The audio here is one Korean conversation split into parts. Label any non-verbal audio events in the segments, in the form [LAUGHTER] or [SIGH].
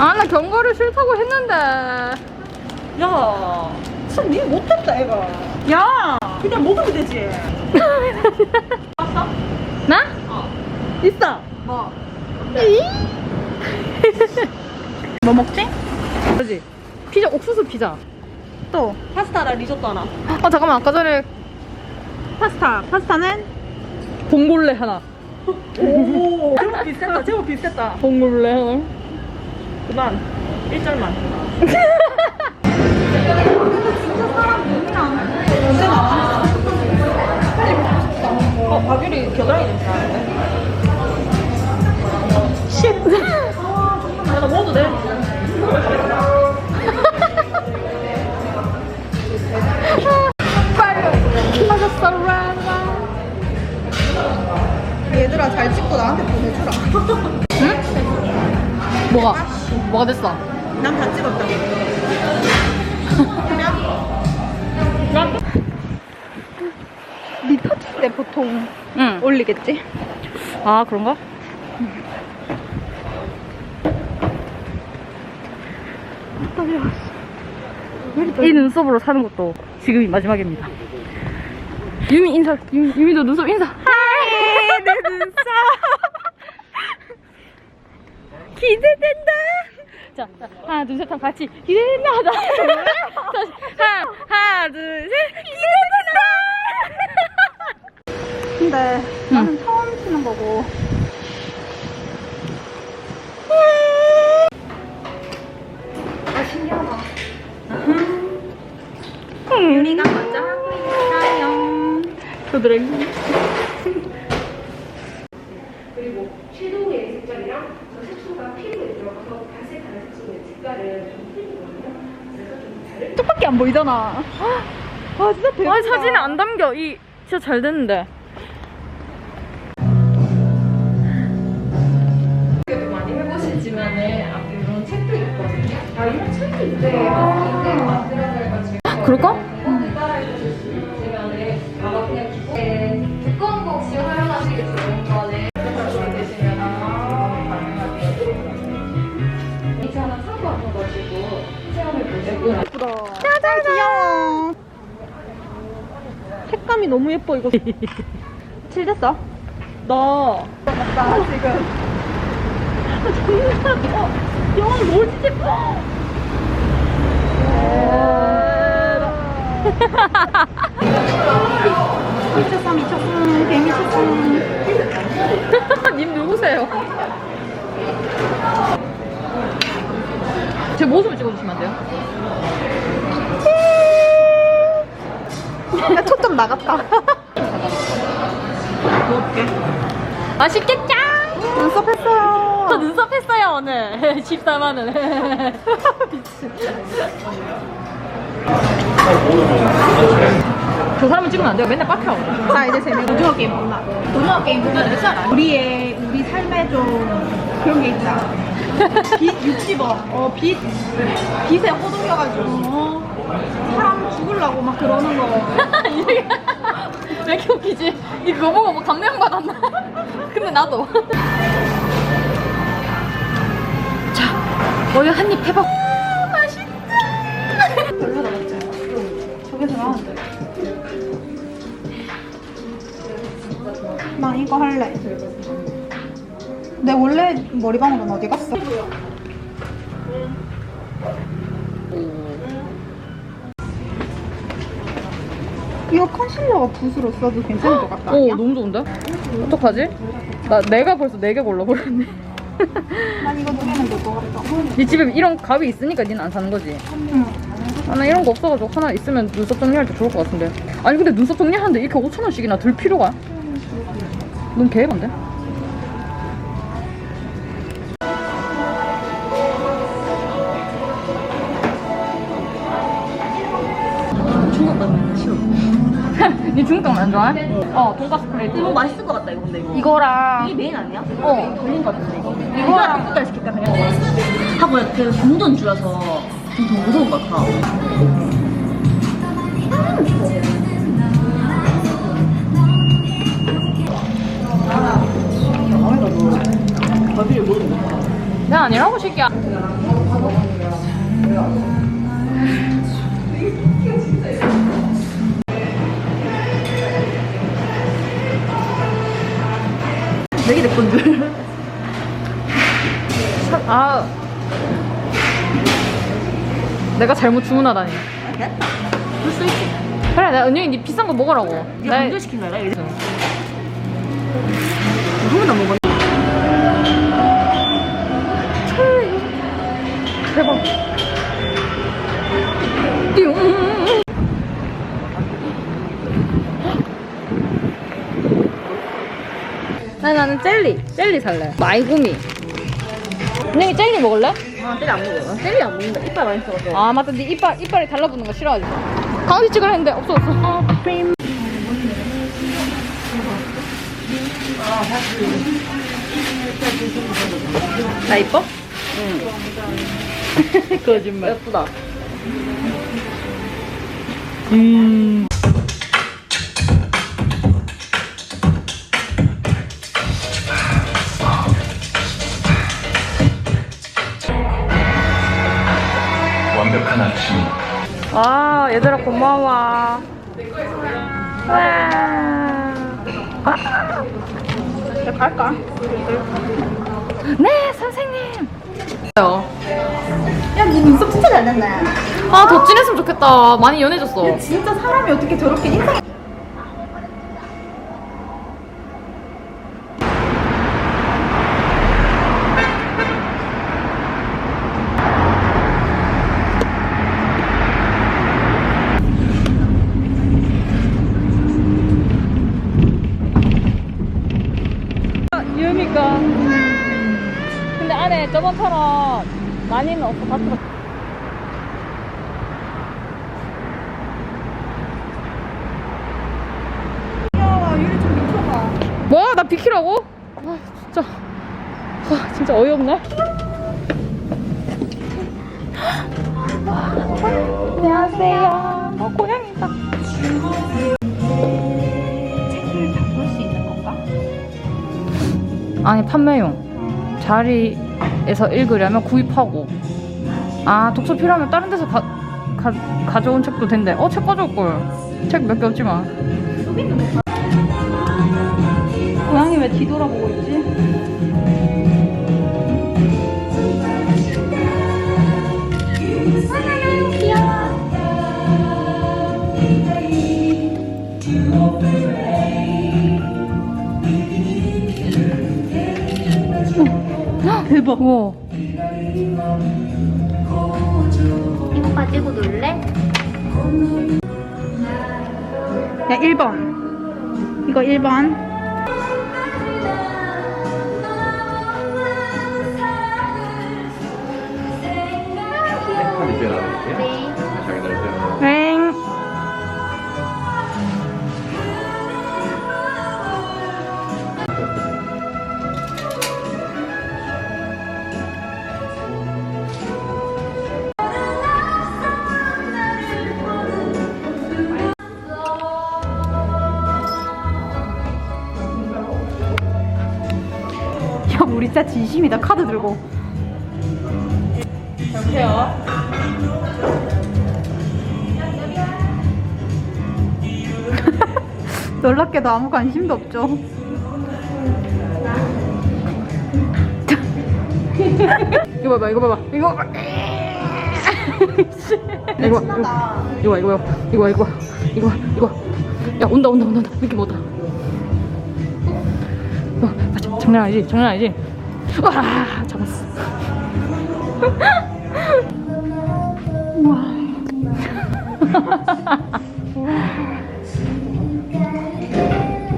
아, 나 견과류 싫다고 했는데. 야, 참, 니 못했다, 애가. 야, 그냥 먹으면 되지. [LAUGHS] 나? 있어. 뭐? [LAUGHS] 뭐 먹지? 그지? 피자, 옥수수 피자. 또, 파스타랑 리조또 하나. 어, 잠깐만. 아까 전에 파스타. 파스타는? 봉골레 하나. [LAUGHS] 오, 제목 비슷했다, 제목 비슷했다. 봉골레 하나. 그만, 1절만. 어, 박유리 겨드랑이 냄새 나는데? 쉿! 야, 나 먹어도 돼? 얘들아, 잘 찍고 나한테 보내주라. 뭐가? 뭐가 됐어? 난 다 찍었다고. 니 터질 때 보통 응. 올리겠지? 아, 그런가? 이 눈썹으로 사는 것도 지금이 마지막입니다. 유미 인사, 유미, 유미도 눈썹 인사. 하이, 내 눈썹. 기대된다. 자, 자, 하나, 둘, 셋, 하면 같이 기대된다. 다시, 하나, 하나, 둘, 셋, 기대된다. 근데 나는 처음 치는 거고. 유미가 먼저 하고 있어요. 그리고 섀도우의 색깔이랑 그 색소가 피부에 들어가서 발색하는 색소의 색깔을 좀 틀리거든요. 그래서 좀 다른 쪽밖에 안 보이잖아. 아 진짜 대박. 아, 사진에 안 담겨. 이 진짜 잘 됐는데. 많이 해보시지만은 앞에 이런 책도 있거든요. 아 이런 책이 있대요. 이때 만들어져가지고 그럴까? 색감이 너무 예뻐 이거. 칠 됐어? 나. 나 지금. [LAUGHS] 정말. 어, 뭘 진짜 예뻐. 미쳤어 미쳤어 개미쳤어 [LAUGHS] 님 누구세요? 제 모습을 찍어주시면 안 돼요? 나갔다. 먹을게 [LAUGHS] 맛있겠죠? 눈썹 했어요. 저 눈썹 했어요 오늘. [LAUGHS] 14만원 [LAUGHS] 저 사람을 찍으면 안 돼요. 맨날 빡혀 자 이제 재미가 오징어 게임 본다 오징어 게임 보면 알잖아 우리의 우리 삶에 좀 그런 게 있다. 빚 60억 어, 빚 빚에 호동여가지고. 어, 사람 죽으려고 막 그러는 거 [LAUGHS] 왜 이렇게 웃기지? 이거 보고 뭐 감명 받았나? [LAUGHS] 근데 나도 [LAUGHS] 자 어여 한입 해봐 별로다 맞지? 저게서 나왔는데 나 이거 할래 내 원래 머리방울은 어디 갔어? 이거 컨실러가 붓으로 써도 괜찮을 것 같다 오 아니야? 너무 좋은데? 어떡하지? 나 내가 벌써 4개 골라버렸네 [LAUGHS] 난 이거 두 개면 될것 같다 네 집에 이런 가위 있으니까 니는 안 사는 거지? 응. 아, 나 이런 거 없어가지고 하나 있으면 눈썹 정리할 때 좋을 것 같은데. 아니 근데 눈썹 정리하는데 이렇게 5천 원씩이나 들 필요가? 넌 개반데? 중 [LAUGHS] 니 중국 가면 안 좋아해? 어, 돈가스 플레이트. 이거 맛있을 것 같다 이거 근데 이거 이거랑 메인 아니야? 어, 걸린 것 같은데 이거 이거랑 이거랑 시킬까 그냥? 하고 그 동전 줄여서 좀 더 무서운 것 같아 내가 아니라고 새끼야. 내가 잘못 주문하다니. 됐다. 볼수 있지. 그래, 내가 은영이 니 비싼 거 먹으라고. 네가 나- 먼저 시킨 거야, 이래. 한 번도 안 먹었네. 대박. 띵. 나 나는 젤리. 젤리 살래. 마이구미. 은영이 젤리 먹을래? 아, 때리 안 먹어. 때리 안 먹는다. 이빨 많이 써가지고. 아 맞다 네 이빨 이빨이 달라붙는 거 싫어하지 강아지 찍으려 했는데 없어 없어 나 이뻐? 응. [LAUGHS] 거짓말. 예쁘다. 음. 고마워 와. 갈까? 네 선생님 야, 니 눈썹 진짜 잘 냈네. 아 더 진했으면 좋겠다 많이 연해졌어 진짜 사람이 어떻게 저렇게 인상 유미가 근데 안에 저번처럼 많이는 야, 좀 미쳐봐. 뭐? 나 비키라고? 아 진짜 와 진짜 어이없네 안녕하세요 어 고양이다? 아니 판매용 자리 에서 읽으려면 구입하고. 아 독서 필요하면 다른 데서 가, 가, 가져온 책도 된대. 어 책 가져올 걸 책 몇 개 없지만 고양이 왜 뒤돌아보고 있지? 대박. 우와 이거 가지고 놀래? 야, 1번. 이거 1번. 진짜 진심이다. 카드 들고. 여보세요? [LAUGHS] 놀랍게도 아무 관심도 없죠. [LAUGHS] 이거 봐봐 이거 봐봐. 이거. 봐봐 [LAUGHS] 이거 봐, 이거 봐, 이거 봐, 이거 봐, 이거 봐, 이거 봐, 이거 봐. 야 온다 온다 온다 온다. 이렇게 못다. 어, 맞아. 장난 아니지? 장난 아니지 와 잡았어.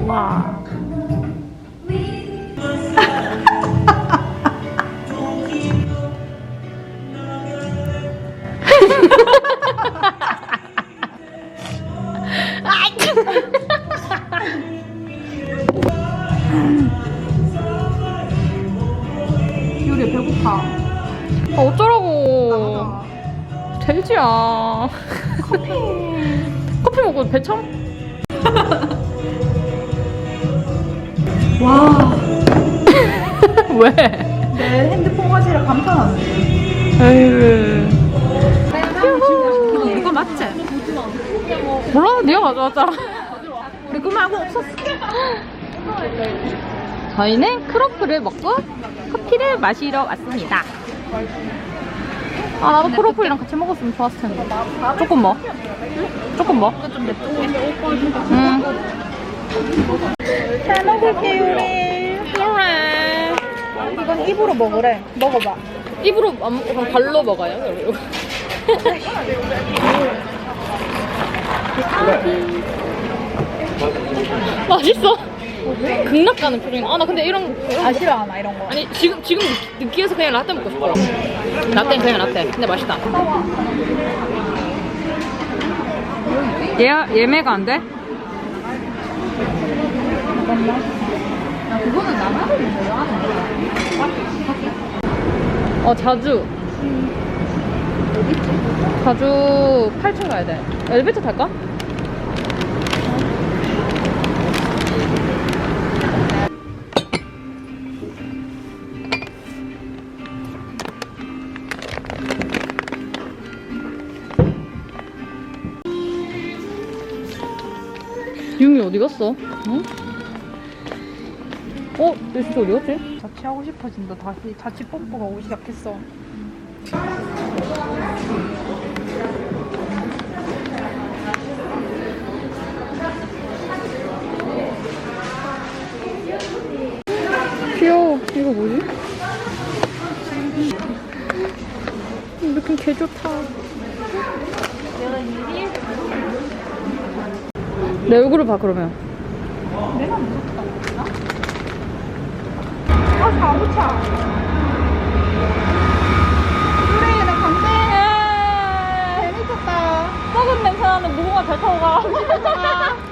와. 유 [LAUGHS] 아, 어쩌라고 돼지야 커피. 커피 먹고 배 참? 와, [LAUGHS] 왜? 내 핸드폰 화질을 감탄하는데. 에휴 이거 맞지? 몰라 네가 가져왔잖아 우리 그 말고 없었어. 저희는 크로플을 먹고 커피를 마시러 왔습니다. 아, 나도 크로플이랑 같이 먹었으면 좋았을 텐데. 조금 먹. 조금 먹. 응. 잘 먹을게요, 우리. 그래. 이건 입으로 먹으래. 먹어봐. 입으로 안 먹고 그냥 발로 먹어요. 이거. [LAUGHS] 맛있어. 극락 가는 표정이. 아, 나 근데 이런 아, 싫어하나, 이런 거. 아니 지금 지금 느- 느끼해서 그냥 라떼 먹고 싶어. 라떼 그냥 라떼. 근데 맛있다. 얘 예매가 안 돼? 그거는 나만을 뭐야 하는 거야? 어 자주. 자주 8층 가야 돼. 엘리베이터 탈까? 갔어? 응? 어? 내 진짜 어디 갔지? 자취하고 싶어진다. 다시 자취 뽐뿌가 오기 시작했어. 내 얼굴을 봐 그러면. 내가 무섭다고 했나? 아 자동차 그래 나 간대 재밌었다. 썩은 냄새 나는 무궁화 잘 타고 가. [LAUGHS]